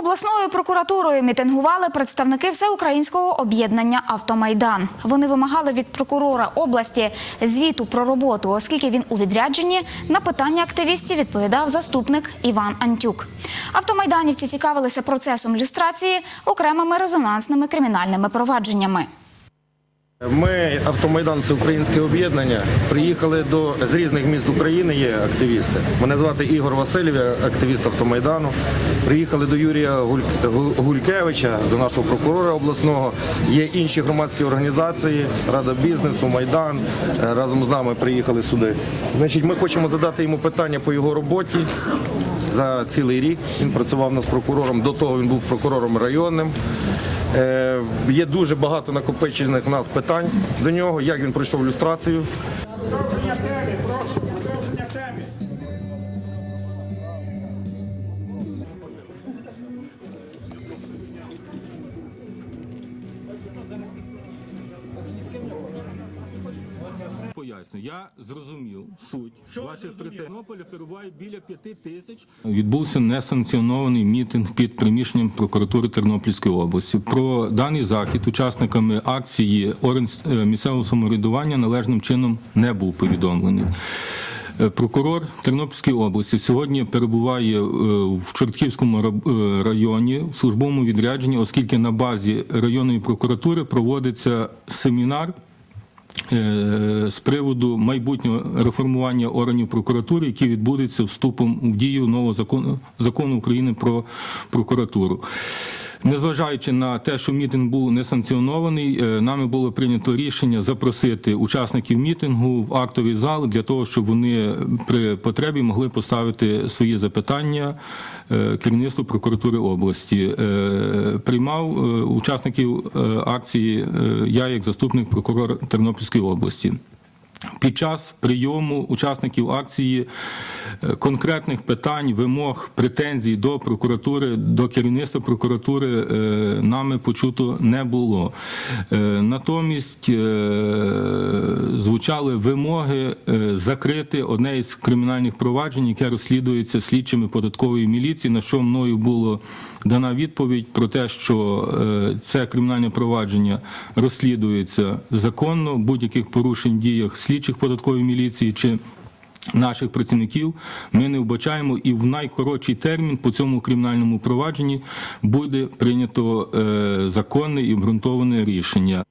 Обласною прокуратурою мітингували представники всеукраїнського об'єднання Автомайдан. Вони вимагали від прокурора області звіту про роботу, оскільки він у відрядженні на питання активістів відповідав заступник Іван Антюк. Автомайданівці цікавилися процесом люстрації окремими резонансними кримінальними провадженнями. Ми автомайдан Всеукраїнське об'єднання. Приїхали до з різних міст України. Є активісти. Мене звати Ігор Васильєв, я активіст автомайдану. Приїхали до Юрія Гулькевича, до нашого прокурора обласного. Є інші громадські організації, Рада бізнесу, Майдан. Е, Разом з нами приїхали сюди. Значить, ми хочемо задати йому питання по його роботі. За цілий рік він працював нас прокурором. До того він був прокурором районним. Е, Є дуже багато накопичених нас питань до нього, як він пройшов люстрацію. Продовження теми, прошу, продовження теми. Поясню, я зрозумів суть ваших претензій. Тернополі перебуває біля п'яти тисяч. Відбувся несанкціонований мітинг під приміщенням прокуратури Тернопільської області. Про даний захід учасниками акції е, місцевого самоврядування належним чином не був повідомлений. Е, Прокурор Тернопільської області сьогодні перебуває е, в Чортківському ра- районі в службовому відрядженні, оскільки на базі районної прокуратури проводиться семінар з приводу майбутнього реформування органів прокуратури, які відбудеться вступом в дію нового закону, закону України про прокуратуру. Незважаючи на те, що мітинг був несанкціонований, е, нами було прийнято рішення запросити учасників мітингу в актовий зал для того, щоб вони при потребі могли поставити свої запитання е, керівництву прокуратури області. Е, Приймав учасників акції я як заступник прокурора Тернопільської області. Під час прийому учасників акції е, конкретних питань, вимог, претензій до прокуратури, до керівництва прокуратури е, нами почуто не було. Е, Натомість звучали вимоги закрити одне із кримінальних проваджень, яке розслідується слідчими податкової міліції, на що мною було дана відповідь про те, що це кримінальне провадження розслідується законно, будь-яких порушень діях слідчих податкової міліції чи наших працівників ми не вбачаємо, і в найкоротший термін по цьому кримінальному провадженні буде прийнято е, законне і обґрунтоване рішення.